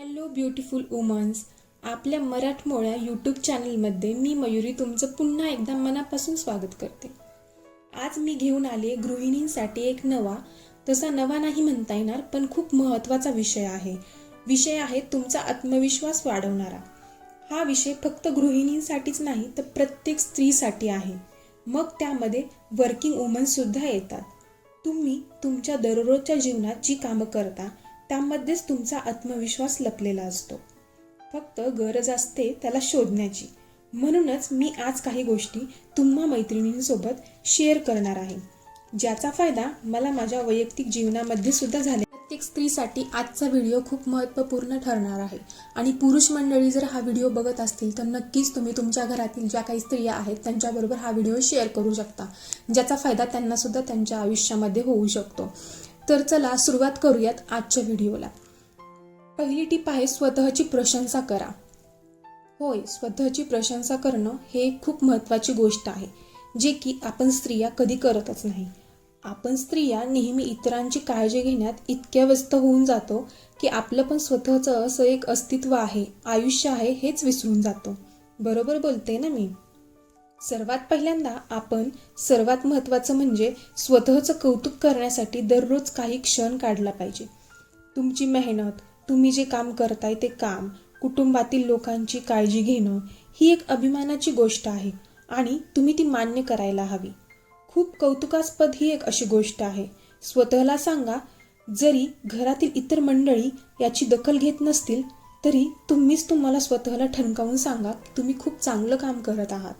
Hello beautiful women's आपल्या मराठमोळ्या YouTube चॅनलमध्ये मी मयुरी तुमचं पुन्हा एकदा मनापासून स्वागत करते. आज मी घेऊन आले गृहिणींसाठी एक नवा. तसा नवा नाही म्हणता येणार पण खूप महत्त्वाचा विषय आहे. विषय आहे तुमचा आत्मविश्वास वाढवणारा. हा विषय फक्त गृहिणींसाठीच नाही तर प्रत्येक स्त्रीसाठी आहे. मग त्यामध्ये वर्किंग वुमन्ससुद्धा येतात. तुम्ही तुमच्या दररोजच्या जीवनात जी कामं करता त्यामध्येच तुमचा आत्मविश्वास लपलेला असतो. फक्त गरज असते त्याला शोधण्याची. म्हणूनच मी आज काही गोष्टी तुम्हा मैत्रिणींसोबत शेअर करणार आहे. ज्याचा फायदा मला माझ्या वैयक्तिक जीवनामध्ये सुद्धा झाला. प्रत्येक स्त्रीसाठी आजचा व्हिडिओ खूप महत्त्वपूर्ण ठरणार आहे. आणि पुरुष मंडळी जर हा व्हिडिओ बघत असतील तर नक्कीच तुम्ही तुमच्या घरातील ज्या काही स्त्रिया आहेत त्यांच्याबरोबर हा व्हिडिओ शेअर करू शकता. ज्याचा फायदा त्यांनासुद्धा त्यांच्या आयुष्यामध्ये होऊ शकतो. तर चला सुरुवात करूयात आजच्या व्हिडिओला. पहिली टीप आहे स्वतःची प्रशंसा करा. होय स्वतःची प्रशंसा करणं हे एक खूप महत्त्वाची गोष्ट आहे जे की आपण स्त्रिया कधी करतच नाही. आपण स्त्रिया नेहमी इतरांची काळजी घेण्यात इतक्या व्यस्त होऊन जातो की आपलं पण स्वतःचं असं एक अस्तित्व आहे आयुष्य आहे हेच विसरून जातो. बरोबर बोलते ना मी? सर्वात पहिल्यांदा आपण सर्वात महत्त्वाचं म्हणजे स्वतःचं कौतुक करण्यासाठी दररोज काही क्षण काढला पाहिजे. तुमची मेहनत तुम्ही जे काम करताय ते काम कुटुंबातील लोकांची काळजी घेणं ही एक अभिमानाची गोष्ट आहे आणि तुम्ही ती मान्य करायला हवी. खूप कौतुकास्पद ही एक अशी गोष्ट आहे. स्वतःला सांगा जरी घरातील इतर मंडळी याची दखल घेत नसतील तरी तुम्हीच तुम्हाला स्वतःला ठणकावून सांगा की तुम्ही खूप चांगलं काम करत आहात.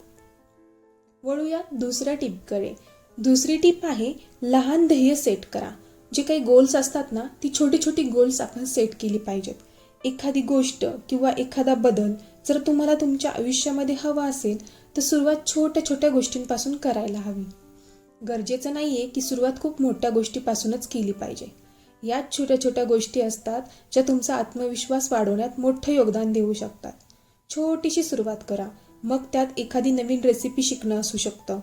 वळूया दुसऱ्या टिपकडे दुसरी टिप आहे लहान ध्येय सेट करा. जे काही गोल्स असतात ना ती छोटी छोटी गोल्स आपण सेट केली पाहिजेत. एखादी गोष्ट किंवा एखादा बदल जर तुम्हाला तुमच्या आयुष्यामध्ये हवा असेल तर सुरुवात छोट्या छोट्या गोष्टींपासून करायला हवी. गरजेचं नाही आहे की सुरुवात खूप मोठ्या गोष्टीपासूनच केली पाहिजे. यात छोट्या छोट्या गोष्टी असतात ज्या तुमचा आत्मविश्वास वाढवण्यात मोठं योगदान देऊ शकतात. छोटीशी सुरुवात करा. मग त्यात एखादी नवीन रेसिपी शिकणं असू शकतं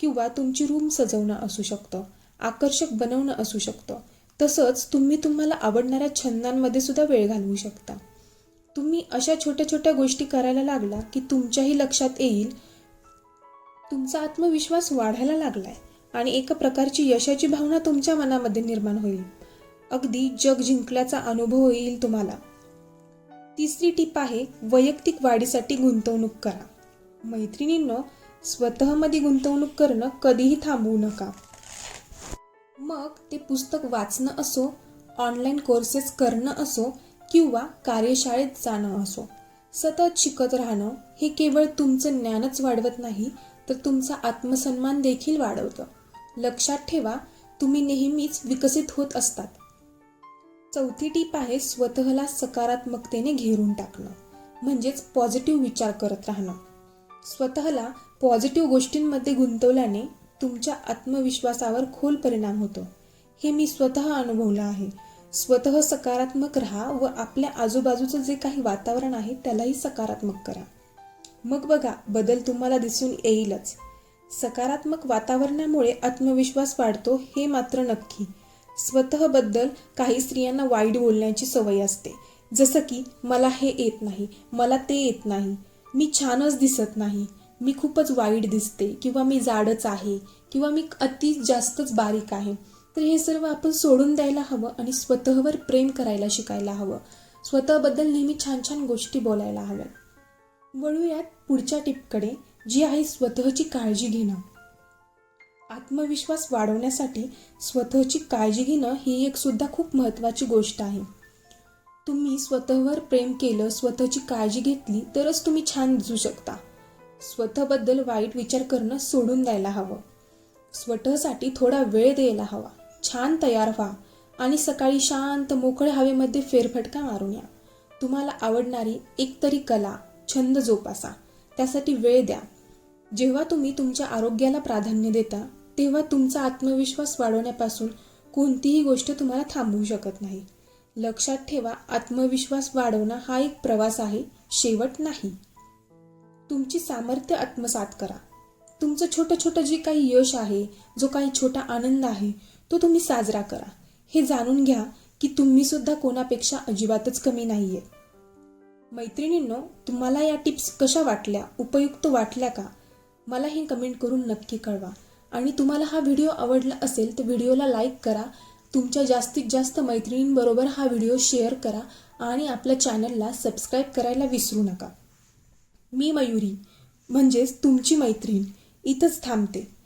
किंवा तुमची रूम सजवणं असू शकतं आकर्षक बनवणं असू शकतं. तसंच तुम्ही तुम्हाला आवडणाऱ्या छंदांमध्ये सुद्धा वेळ घालवू शकता. तुम्ही अशा छोट्या छोट्या गोष्टी करायला लागला की तुमच्याही लक्षात येईल. तुमचा आत्मविश्वास वाढायला लागलाय आणि एका प्रकारची यशाची भावना तुमच्या मनामध्ये निर्माण होईल. अगदी जग जिंकल्याचा अनुभव येईल तुम्हाला. तिसरी टीप आहे वैयक्तिक वाढीसाठी गुंतवणूक करा. मैत्रिणींनो स्वतःमध्ये गुंतवणूक करणं कधीही थांबवू नका. मग ते पुस्तक वाचणं असो ऑनलाईन कोर्सेस करणं असो किंवा कार्यशाळेत जाणं असो सतत शिकत राहणं हे केवळ तुमचं ज्ञानच वाढवत नाही तर तुमचा आत्मसन्मान देखील वाढवतं. लक्षात ठेवा तुम्ही नेहमीच विकसित होत असतात. चौथी टीप आहे स्वतःला सकारात्मकतेने घेरून टाकणं म्हणजेच पॉझिटिव्ह विचार करत राहणं. स्वतःला पॉझिटिव्ह गोष्टींमध्ये गुंतवल्याने तुमच्या आत्मविश्वासावर खोल परिणाम होतो. हे मी स्वतः अनुभवलं आहे. स्वतः सकारात्मक राहा व आपल्या आजूबाजूचं जे काही वातावरण आहे त्यालाही सकारात्मक करा. मग बघा बदल तुम्हाला दिसून येईलच. सकारात्मक वातावरणामुळे आत्मविश्वास वाढतो हे मात्र नक्की. स्वतःबद्दल काही स्त्रियांना वाईट बोलण्याची सवय असते. जसं की मला हे येत नाही मला ते येत नाही. मी छानच दिसत नाही. मी खूपच वाईट दिसते किंवा मी जाडच आहे किंवा मी अति जास्तच बारीक आहे. तर हे सर्व आपण सोडून द्यायला हवं आणि स्वतःवर प्रेम करायला शिकायला हवं. स्वतःबद्दल नेहमी छान छान गोष्टी बोलायला हव्यात. वळूयात पुढच्या टिपकडे जी आहे स्वतःची काळजी घेणं. आत्मविश्वास वाढवण्यासाठी स्वतःची काळजी घेणं ही एक सुद्धा खूप महत्त्वाची गोष्ट आहे. तुम्ही स्वतःवर प्रेम केलं स्वतःची काळजी घेतली तरच तुम्ही छान दिसू शकता. स्वतःबद्दल वाईट विचार करणं सोडून द्यायला हवं. स्वतःसाठी थोडा वेळ द्यायला हवा. छान तयार व्हा आणि सकाळी शांत मोकळ्या हवेमध्ये फेरफटका मारून या. तुम्हाला आवडणारी एकतरी कला छंद जोपासा. त्यासाठी वेळ द्या. जेव्हा तुम्ही तुमच्या आरोग्याला प्राधान्य देता तेव्हा तुमचा आत्मविश्वास वाढवण्यापासून कोणतीही गोष्ट तुम्हाला थांबवू शकत नाही. लक्षात ठेवा आत्मविश्वास वाढवणं हा एक प्रवास आहे शेवट नाही. तुमची सामर्थ्य आत्मसात करा. तुमचं छोटं छोटं जे काही यश आहे जो काही छोटा आनंद आहे तो तुम्ही साजरा करा. हे जाणून घ्या की तुम्ही सुद्धा कोणापेक्षा अजिबातच कमी नाही आहे मैत्रिणींनो तुम्हाला या टिप्स कशा वाटल्या उपयुक्त वाटल्या का? मला हे कमेंट करून नक्की कळवा. आणि तुम्हाला हा व्हिडिओ आवडला असेल तर व्हिडिओला लाईक करा तुमच्या जास्तीत जास्त मैत्रिणींबरोबर हा व्हिडिओ शेअर करा आणि आपल्या चॅनलला सबस्क्राईब करायला विसरू नका. मी मयुरी म्हणजेच तुमची मैत्रीण इथंच थांबते.